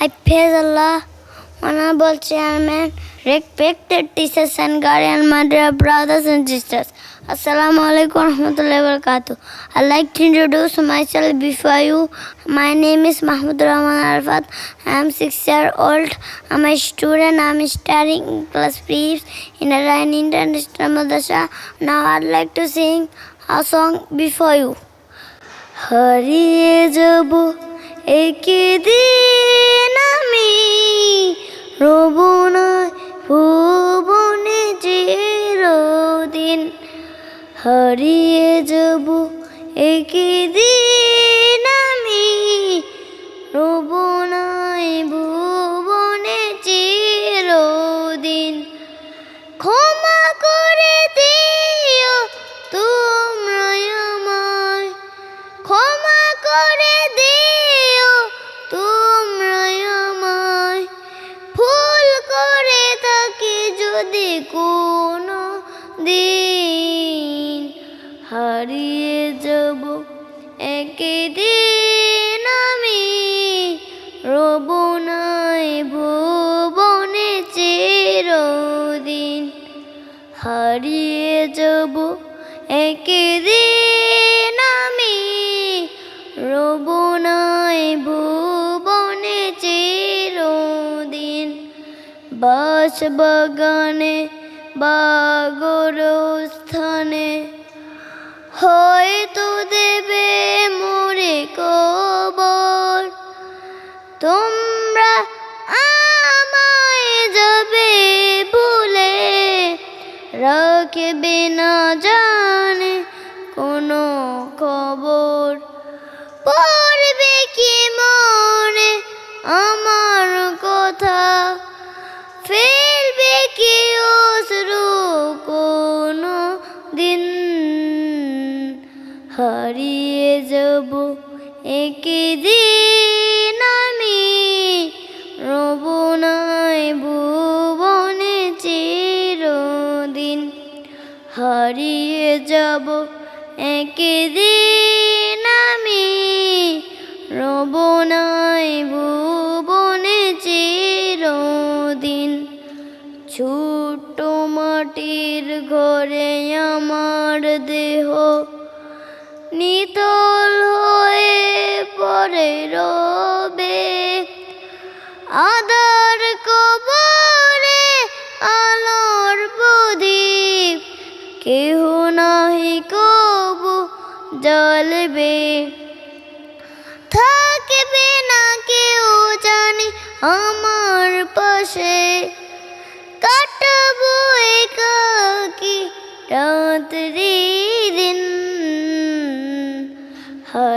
Allah, Honorable Chairman, respected teachers and guardian, my dear brothers and sisters. Assalamu alaikum warahmatullahi wabarakatuh. I'd like to introduce myself before you. My name is Mahmud Rahman Arfat. Am six year old. I'm a student. I'm studying in class three in a Ryan International Madrasa. Now I'd like to sing a song before you. হারিয়ে যাব একে দিন চিরদিন হারিয়ে যাব একে দিন আমি। রব নাই ভুবনে চিরদিন। ক্ষমা করে দিও তোমরা আমায়। ক্ষমা করে দিও তোমরা আমায়। ভুল করে থাকি যদি কোনো দিন হারিয়ে যাব একদিন আমি রব নাই ভুবনে চিরদিন হারিয়ে যাব একদিন আমি রব নাই ভুবনে চিরদিন বাস বাগানে বাগর স্থানে হয়তো দেবে মোরে কবর। তোমরা আমায় যাবে ভুলে রাখবে না জানে হারিয়ে যাব একদিন আমি। রব নাই ভুবনে চিরদিন। হারিয়ে যাব একদিন আমি। রব নাই ভুবনে চিরদিন। ছোট মাটির ঘরে আমার দেহ নিতল হয়ে পরে রবে। আদার কবরে আলোর প্রদীপ, কেহ নাহি কবু জ্বলবে। থাকবে না কেউ জানি আমার পাশে। কাটাবো একাকি রাত্রি।